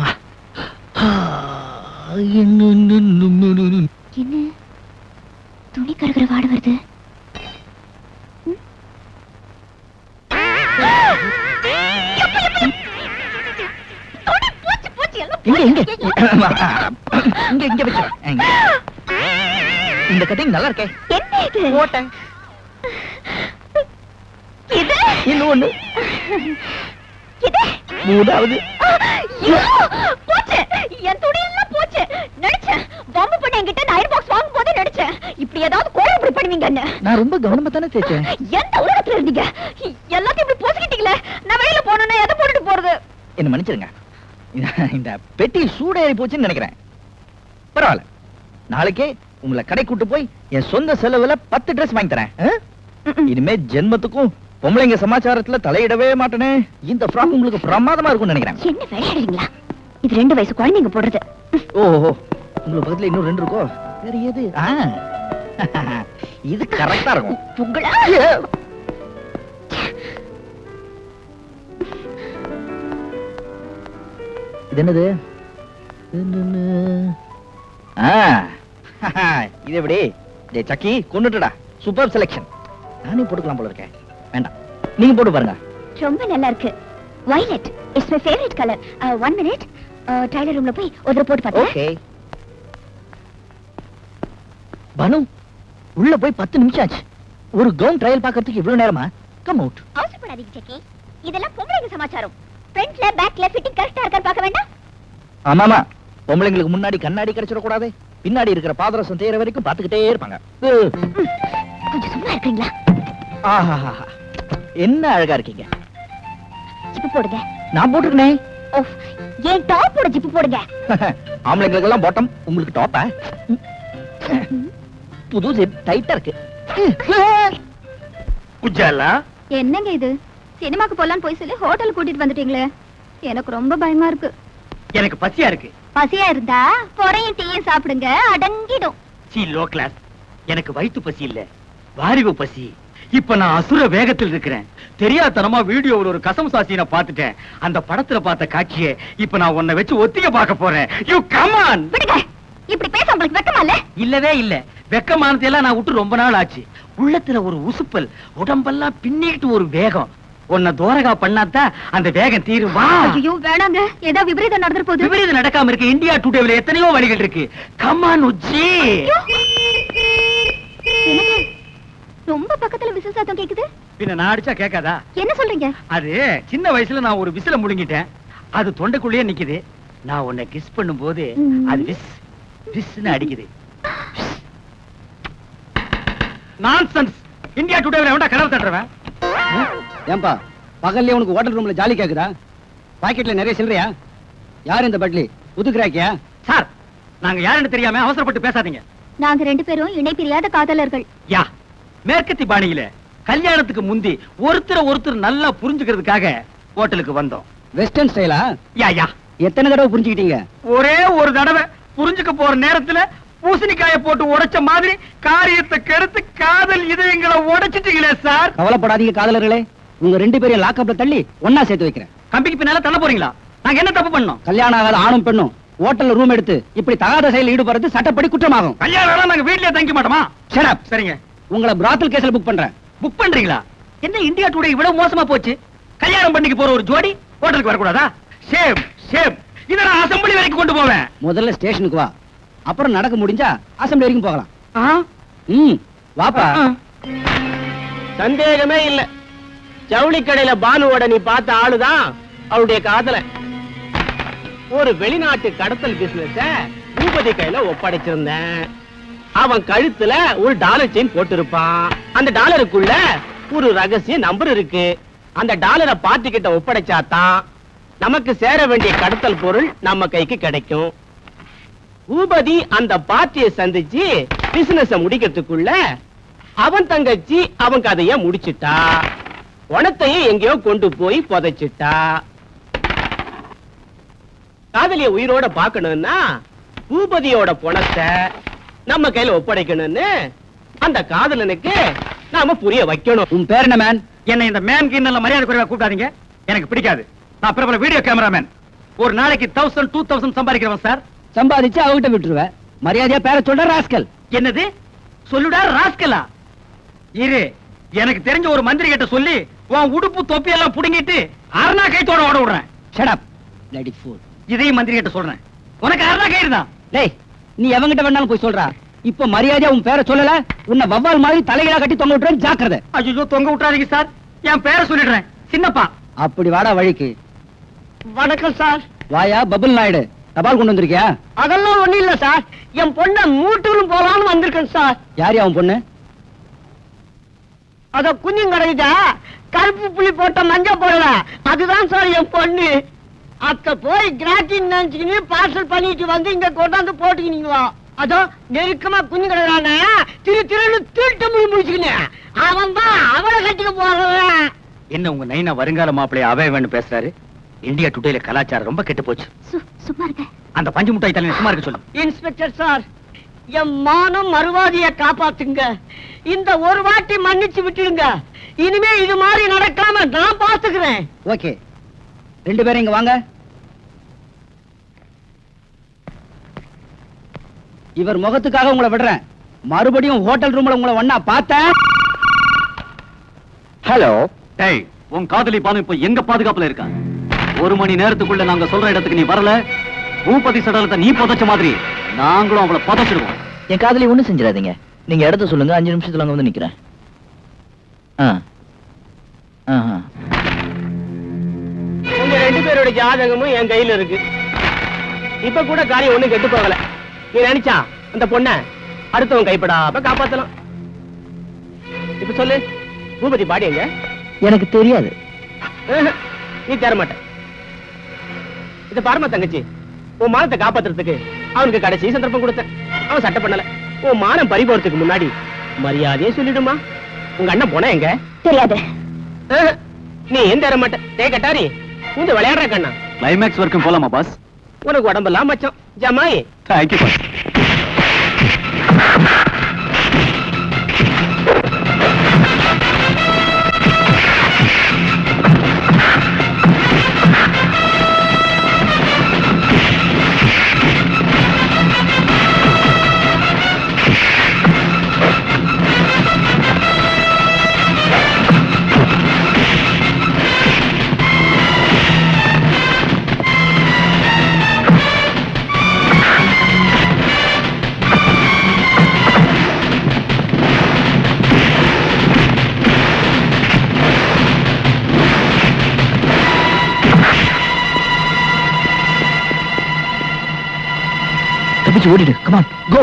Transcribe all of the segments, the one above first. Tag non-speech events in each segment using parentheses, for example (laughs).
அம்மா. என்ன, துணி கருகிற வாட வருது. இந்த கட்டிங் நல்லா இருக்கே. இது? இன்னும் ஒண்ணு மூணாவது. போச்சு. என் துணி எல்லாம் போச்சு. நினைச்சேன் பாம்பு பண்ண என்கிட்ட நான் அயர் பாக்ஸ் வாங்கும் போதே நினைச்சேன். இப்படி ஏதாவது கோழை இப்படி பண்ணுவீங்கன்னு. நான் ரொம்ப கவனமா தானே தேய்ச்சேன். எந்த உலகத்துல இருந்தீங்க? எல்லாத்தையும் இப்படி போச்சுக்கிட்டீங்களே நான் வெளியில போனோம்னா எதை போட்டுட்டு போறது? என்ன மன்னிச்சிருங்க இந்த- பெட்டி சூடேறி போச்சுன்னு நினைக்கிறேன். பரவாயில்ல. நாளைக்கே உங்களை கடை கூட்டு போய் என் சொந்த செலவுல பத்து ட்ரெஸ் வாங்கி தரேன்? இனிமே ஜென்மத்துக்கும் பொம்பளைங்க சமாச்சாரத்துல தலையிடவே மாட்டேனே. இந்த ஃப்ராக் உங்களுக்கு பிரமாதமா இருக்கும்னு நினைக்கிறேன். என்ன விளையாடுறீங்களா இது ரெண்டு வயசு குழந்தைங்க போடுறது. ஓஹோ உங்களுக்கு பக்கத்துல இன்னும் ரெண்டு இருக்கோ? வேற எது. (laughs) இது கரெக்டா இருக்கும். உங்களா? இது என்னது? (laughs) இது எப்படி? டேய் சக்கி கொண்டுட்டுடா. சூப்பர் செலெக்ஷன் நானே போட்டுக்கலாம் போல இருக்கேன். வேண்டாம். நீங்க போட்டு பாருங்க. ரொம்ப நல்லா இருக்கு violet it's my favourite colour one minute tailor ரூம்ல போய் ஒரு போட்டு பார்த்தேன் ஓகே பனு உள்ள போய் பத்து நிமிஷம் ஆச்சு. ஒரு கவுன் ட்ரையல் பார்க்கறதுக்கு இவ்வளவு நேரமா? கம் அவுட் அவசரப்படாதீங்க செக்கி இதெல்லாம் பொம்பளைங்க சமாச்சாரம். ஃப்ரண்ட்ல பேக்ல ஃபிட்டிங் கரெக்டா இருக்கான்னு பார்க்க வேண்டாம். ஆமாமா. பொம்பளைங்களுக்கு முன்னாடி கண்ணாடி கிடைச்சிட கூடாது பின்னாடி இருக்கிற பாதரசம் தேய்ற வரைக்கும் பார்த்துக்கிட்டே இருப்பாங்க. கொஞ்சம் சும்மா இருக்கீங்களா ஆஹாஹாஹா. என்ன அழகா இருக்கீங்க? ஜிப்பு போடுங்க. நான் போட்டிருக்கேனே. ஓஃப் ஏன் டாப்போட ஜிப்பு போடுங்க? (laughs) ஆம்பளைங்களுக்கெல்லாம் பாட்டம் உங்களுக்கு டாப்பா புது ஜிப் டைட்டா இருக்கு. குஜாலா? என்னங்க இது? சினிமாக்கு போலான்னு போய் சொல்லி ஹோட்டல் கூட்டிட்டு வந்துட்டீங்களே. எனக்கு ரொம்ப பயமா இருக்கு. எனக்கு பசியா இருக்கு. பசியா இருந்தா பொறையும் டீயும் சாப்பிடுங்க அடங்கிடும். சி லோ கிளாஸ் எனக்கு வயித்து பசி இல்ல. வாரிவு பசி. இப்ப நான் அசுர வேகத்தில் இருக்கிறேன். தெரியாதனமா வீடியோவில் ஒரு கசம் சாசியை பார்த்துட்டேன். அந்த படத்துல பார்த்த காட்சியை இப்ப நான் உன்னை வச்சு ஒத்திக பார்க்க போறேன். யூ கமான் விடுங்க. இப்படி பேச உங்களுக்கு வெக்கமா இல்ல? இல்லவே இல்ல. வெக்கமானதை எல்லாம் நான் விட்டு ரொம்ப நாள் ஆச்சு. உள்ளத்துல ஒரு உசுப்பல் உடம்பெல்லாம் பின்னிட்டு ஒரு வேகம். உன்னை தோரகா பண்ணாதான் அந்த வேகம் தீரும். வா! ஐயோ வேணாங்க. ஏதோ விபரீதம் நடந்துற போகுது விபரீதம் நடக்காம இருக்கு. இந்தியா டுடேவில் எத்தனையோ வழிகள் இருக்கு. கமான் உச்சி? ரொம்ப பக்கத்துல விசில் சத்தம் கேக்குது? பின்ன நான் அடிச்சா கேட்காதா? என்ன சொல்றீங்க? அது சின்ன வயசுல நான் ஒரு விசில முழுங்கிட்டேன் அது தொண்டைக்குள்ளேயே நிக்குது. நான் உன்னை கிஸ் பண்ணும்போது. அது விஸ் விஸ்னு அடிக்குது. நான்சென்ஸ் இந்தியா டுடேவில் எவன்டா கதவு தட்டுறவன்? ஏன்பா பகல்ல உனக்கு ஹோட்டல் ரூம்ல ஜாலி கேக்குதா? பாக்கெட்ல நிறைய சில்லறையா? யார் இந்த பட்லி? புதுக்குறாக்கியா சார் நாங்க யாருன்னு தெரியாம அவசரப்பட்டு பேசாதீங்க. நாங்க ரெண்டு பேரும் இணை பிரியாத காதலர்கள். யா மேற்கத்தி பாணியில கல்யாணத்துக்கு முந்தி ஒருத்தரை ஒருத்தர் நல்லா புரிஞ்சுக்கிறதுக்காக ஹோட்டலுக்கு வந்தோம். வெஸ்டர்ன் ஸ்டைலா யா யா. எத்தனை தடவை புரிஞ்சுக்கிட்டீங்க? ஒரே ஒரு தடவை புரிஞ்சுக்க போற நேரத்துல பூசணிக்காய போட்டு உடைச்ச மாதிரி காரியத்தை கெடுத்து காதல் இதயங்களை உடைச்சிட்டீங்களே சார். கவலைப்படாதீங்க காதலர்களே. உங்க ரெண்டு பேரையும் லாக்அப்ல தள்ளி ஒன்னா சேர்த்து வைக்கிறேன். கம்பிக்கு பின்னால தள்ள போறீங்களா? நாங்க என்ன தப்பு பண்ணோம்? கல்யாணம் ஆகாத ஆணும் பெண்ணும் ஹோட்டல்ல ரூம் எடுத்து இப்படி தகாத செயல் ஈடுபடுறது சட்டப்படி குற்றமாகும். கல்யாணம் நாங்க வீட்லயே தங்கிக்க மாட்டோமா. சரிங்க. உங்களை பிராத்தல் கேஸ்ல புக் பண்றேன். புக் பண்றீங்களா? என்ன இந்தியா டுடே இவ்வளவு மோசமா போச்சு? கல்யாணம் பண்ணிக்க போற ஒரு ஜோடி ஹோட்டலுக்கு வரக்கூடாதா? ஷேம் ஷேம் இத நான் அசம்பிளி வரைக்கும் கொண்டு போவேன். முதல்ல ஸ்டேஷனுக்கு வா. அப்புறம் நடக்க முடிஞ்சா அசம்பிளி வரைக்கும் போகலாம். ஆ? ம் வாப்பா. சந்தேகமே இல்ல. ஜவுளி கடையில பானுவோட நீ பார்த்த ஆளுதான் அவளுடைய காதல. ஒரு வெளிநாட்டு கடத்தல் பிசினஸ பூபதி கையில ஒப்படைச்சிருந்தேன். அவன் கழுத்துல ஒரு டாலர் செயின் போட்டிருப்பான். அந்த டாலருக்குள்ள ஒரு ரகசிய நம்பர் இருக்கு. அந்த டாலரை பார்ட்டி கிட்ட ஒப்படைச்சாதான் நமக்கு சேர வேண்டிய கடத்தல் பொருள் நம்ம கைக்கு கிடைக்கும். பூபதி அந்த பார்ட்டியை சந்திச்சு பிசினஸ முடிக்கிறதுக்குள்ள அவன் தங்கச்சி அவன் கதைய முடிச்சிட்டா. உனத்தையும் எங்கேயோ கொண்டு போய் புதைச்சிட்டா. காதலிய உயிரோட பாக்கணும்னா பூபதியோட பணத்தை நம்ம கையில ஒப்படைக்கணும்னு அந்த காதலனுக்கு நாம புரிய வைக்கணும். உன் பேர் என்ன மேன் என்னை இந்த மேன் கிண்ணல மரியாதை குறைவா கூப்பிடாதீங்க. எனக்கு பிடிக்காது. நான் பிரபல வீடியோ கேமராமேன். ஒரு நாளைக்கு தௌசண்ட் டூ தௌசண்ட் சம்பாதிக்கிறவன் சார் சம்பாதிச்சு அவகிட்ட விட்டுருவ. மரியாதையா பேர சொல்ற ராஸ்கல். என்னது? சொல்லுடா ராஸ்கலா? இரு. எனக்கு தெரிஞ்ச ஒரு மந்திரி கிட்ட சொல்லி உன் உடுப்பு தொப்பி எல்லாம் புடுங்கிட்டு அருணா கைத்தோட ஓட விடுறேன். இதையும் மந்திரி கிட்ட சொல்றேன். உனக்கு அருணா கயிறு தான் டேய் நீ எவங்கிட்ட வேணாலும் போய் சொல்றா. இப்ப மரியாதையா உன் பேரை சொல்லல? உன்னை வவ்வால் மாதிரி தலைகளா கட்டி தொங்க விட்டுறேன் ஜாக்கிரதை. ஐயோ தொங்க விட்டுறாதீங்க சார். என் பேரை சொல்லிடுறேன். சின்னப்பா. அப்படி வாடா வழிக்கு. வணக்கம் சார். வாயா பபுல் நாயுடு. தபால் கொண்டு வந்திருக்கியா? அதெல்லாம் ஒண்ணும் இல்ல சார். என் பொண்ண மூட்டூரும் போலான்னு வந்திருக்கேன் சார். யார் அவன் பொண்ணு? அத குஞ்சும் கிடைக்குதா கருப்பு புள்ளி போட்ட மஞ்ச போடல. அதுதான் சார் என் பொண்ணு. அத்த போய் கிராக்கிங் நினைச்சுக்கின்னு பார்சல் பண்ணிட்டு வந்து இங்க கொண்டாந்து போட்டுக்கினீங்களா? அதோ நெருக்கமா குஞ்சு கிடக்குறானே. திரு திருன்னு திருட்டு முடி முடிச்சுக்கினு. அவன் தான் அவளை கட்டிக்க போறவன். என்ன உங்க நைனா வருங்கால மாப்பிளைய அவைவன்னு பேசுறாரு? இந்தியா டுடேல கலாச்சாரம் ரொம்ப கெட்டு போச்சு. சு- சும்மா அந்த பஞ்சு முட்டாய் தலைமை சும்மா இருக்க சொல்லு. இன்ஸ்பெக்டர் சார் என் மானம் மறுவாதிய காப்பாத்துங்க. இந்த ஒரு வாட்டி மன்னிச்சு விட்டுடுங்க. இனிமே இது மாதிரி நடக்காம நான் பாத்துக்கிறேன் ஓகே. ரெண்டு பேரும் இங்க வாங்க. இவர் முகத்துக்காக உங்களை விடுறேன். மறுபடியும் ஹோட்டல் ரூம்ல உங்களை ஒண்ணா பார்த்தேன் ஹலோ. டேய் உன் காதலி பானு இப்ப எங்க பாதுகாப்புல இருக்கா? ஒரு மணி நேரத்துக்குள்ள நாங்க சொல்ற இடத்துக்கு நீ வரல. பூபதி சடலத்தை நீ புதைச்ச மாதிரி நாங்களும் அவளை புதைச்சிடுவோம். என் காதலி ஒண்ணும் செஞ்சிடாதீங்க. நீங்க இடத்த சொல்லுங்க அஞ்சு நிமிஷத்துல அங்க வந்து நிக்கிறேன். ஆ. ஆஹா. ரெண்டு பேரோட ஜாதகமும் என் கையில இருக்கு. இப்ப கூட காரியம் ஒண்ணும் கெட்டு போகல. நீ நினைச்சா அந்த பொண்ண அடுத்தவன் கைப்படாம காப்பாத்தலாம். இப்ப சொல்லு பூபதி பாடி எங்க? எனக்கு தெரியாது. நீ தர மாட்ட இத பாருமா தங்கச்சி உன் மானத்தை காப்பாத்துறதுக்கு அவனுக்கு கடைசி சந்தர்ப்பம் கொடுத்தேன். அவன் சட்டை பண்ணல. உன் மானம் பறி போறதுக்கு முன்னாடி மரியாதையே சொல்லிடுமா. உங்க அண்ணன் போனா எங்க? தெரியாது. நீ ஏன் தர மாட்ட கட்டாரி. கொஞ்சம் விளையாடுற கண்ணா. கிளைமேக்ஸ் வரைக்கும் போலாமா பாஸ் உனக்கு உடம்பெல்லாம் மச்சம். ஜமாயி. Thank you boss தப்பிச்சு ஓடிடு கமான் கோ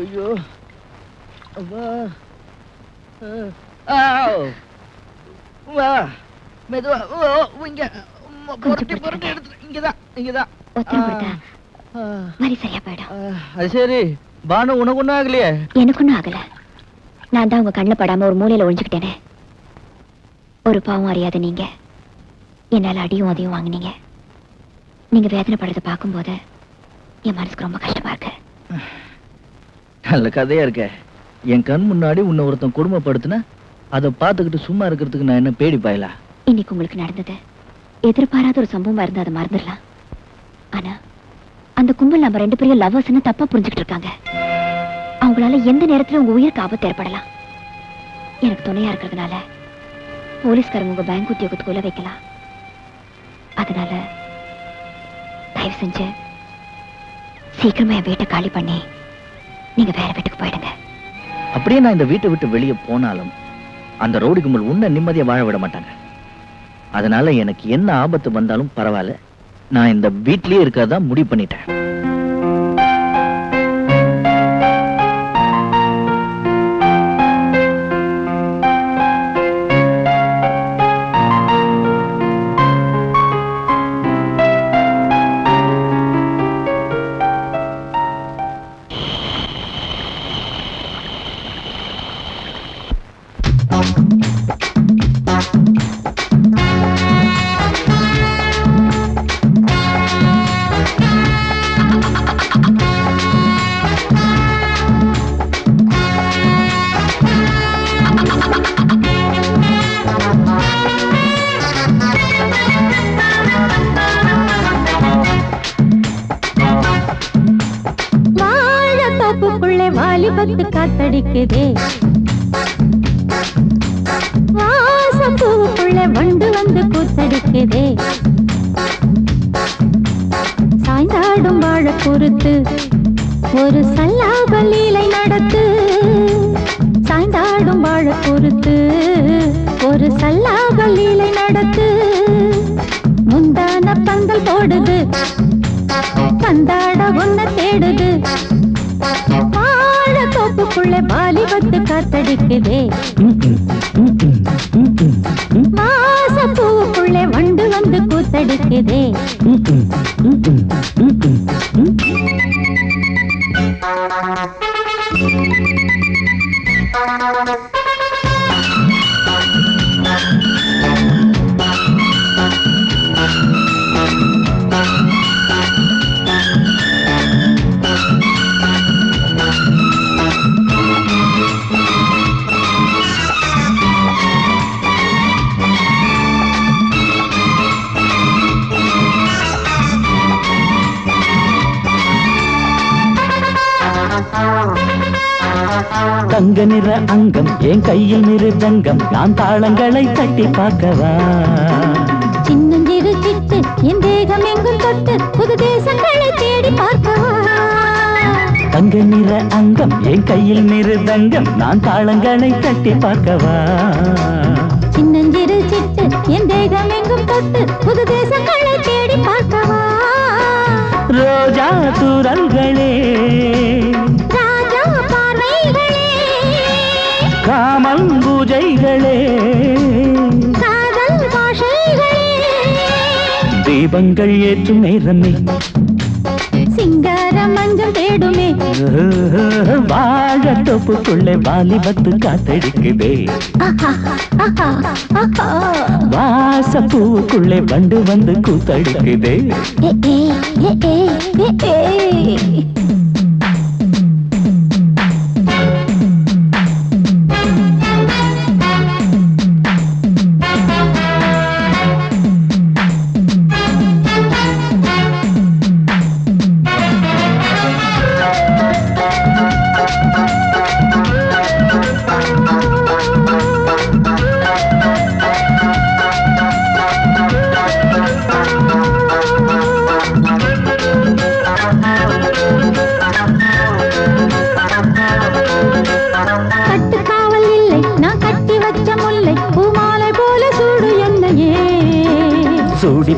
ஐயோ. அப்பா வா. மெதுவா. ஓ, இங்க. புரட்டி புரட்டி எடுத்து இங்கதான் இங்கதான். வலி சரியா போயிடும். அது சரி. பானு உனக்கு ஒண்ணும் ஆகலையே? எனக்கு ஒண்ணும் ஆகல. நான் தான் உங்க கண்ணுல படாம ஒரு மூலையில ஒளிஞ்சுக்கிட்டேனே. ஒரு பாவம் அறியாத நீங்க. என்னால அடியும் அதையும் வாங்குனீங்க. நீங்க வேதனைப்படுறத பார்க்கும்போது என் மனசுக்கு ரொம்ப கஷ்டமா இருக்கு. நல்ல கதையா இருக்க. என் கண் முன்னாடி உன்னை ஒருத்தன் கொடுமைப்படுத்தின அதை பார்த்துக்கிட்டு சும்மா இருக்கிறதுக்கு நான் என்ன பேடி பாயலா? இன்னைக்கு உங்களுக்கு நடந்தது எதிர்பாராத ஒரு சம்பவமா இருந்தா அதை மறந்துடலாம். ஆனா அந்த கும்பல் நம்ம ரெண்டு பேரும் லவர்ஸ்னு தப்பா புரிஞ்சுக்கிட்டு இருக்காங்க. அவங்களால எந்த நேரத்துல உங்க உயிருக்கு ஆபத்து ஏற்படலாம். எனக்கு துணையா இருக்கிறதுனால போலீஸ்காரங்க உங்க பேங்க் உத்தியோகத்துக்குள்ள வைக்கலாம். அதனால தயவு செஞ்சு சீக்கிரமா என் வீட்டை காலி பண்ணி நீங்க வேற வீட்டுக்கு போயிடுங்க. அப்படியே நான் இந்த வீட்டை விட்டு வெளியே போனாலும் அந்த ரோடு கும்பல் உன்னை நிம்மதியை வாழ விட மாட்டாங்க. அதனால எனக்கு என்ன ஆபத்து வந்தாலும் பரவாயில்ல. நான் இந்த வீட்லயே இருக்கிறதா முடிவு பண்ணிட்டேன். வாலிபத்து காத்தடிக்குதே. வாசப்பூவுக்குள்ளே வண்டு வந்து கூத்தடிக்குதே சாய்ந்தாடும் வாழ பொறுத்து ஒரு சல்லாப லீலை நடத்து. சாய்ந்தாடும் வாழ பொறுத்து ஒரு சல்லாப லீலை நடத்து. முந்தான பந்தல் போடுது பந்தாட ஒன்ன தேடுது. காட்டுக்குள்ள பாலி வாலிபத்து காத்தடிக்குதே மாச பூவுக்குள்ளே வண்டு வந்து கூத்தடிக்குதே தங்க நிற அங்கம் என் கையில் மிருதங்கம் நான் தாளங்களை தட்டி பார்க்கவா? சின்னஞ்சிறு சிட்டு என் தேகம் எங்கும் தொட்டு புது தேசங்களை தேடி பார்க்கவா? தங்க நிற அங்கம் என் கையில் மிருதங்கம் நான் தாளங்களை தட்டி பார்க்கவா? சின்னஞ்சிறு சிட்டு என் தேகம் எங்கும் தொட்டு புது தேசங்களை தேடி பார்க்கவா? ரோஜா தூரல்களே பாஷைகளே. தீபங்கள் ஏற்றும் நேரமே சிங்கார மஞ்சள் தேடுமே. (laughs) வாழ தொப்புக்குள்ளே வாலிபத்து காத்தடிக்குதே. (laughs) வாச பூவுக்குள்ளே வண்டு வந்து கூத்தடிக்குதே.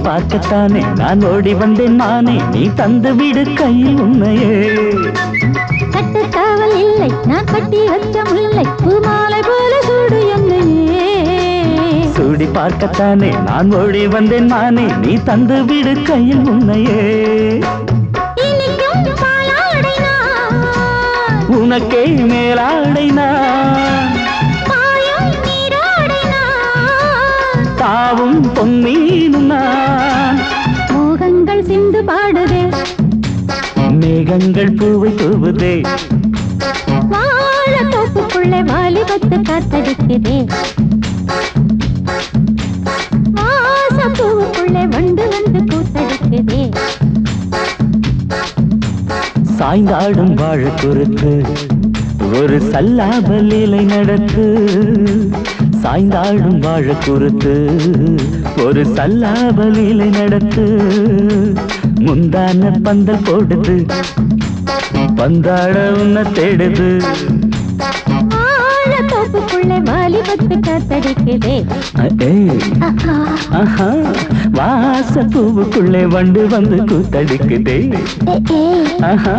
பார்க்கத்தானே? நான் ஓடி வந்தேன் மானே. நீ தந்து விடு கையில் உண்மையே கட்டுக்காவல் இல்லை. நான் கட்டி வச்ச முல்லை பூமாலை போல சூடு என்னையே. சூடி பார்க்கத்தானே? நான் ஓடி வந்தேன் மானே. நீ தந்து விடு கையில் உண்மையே உனக்கே மேலாடை நான் மேகங்கள் பூவை தூவுதே. வாழ தோப்புக்குள்ளே வாலிபத்து காத்தடிக்குதே. வாச பூவுக்குள்ளே வண்டு வந்து கூத்தடிக்குதே சாய்ந்தாடும் வாழ குறுத்து ஒரு சல்லாப லீலை நடத்து சாய்ந்தாடும் வாழ குறுத்து ஒரு சல்லாப லீலை நடத்து முந்தான பந்தல் போடுது பந்தாட உன்னை தேடுது. ஆழத்தோப்புக்குள்ளே வாலிபத்து காத்தடிக்குதே. வாச பூவுக்குள்ளே வண்டு வந்து கூத்தடிக்குதே ஆஹா.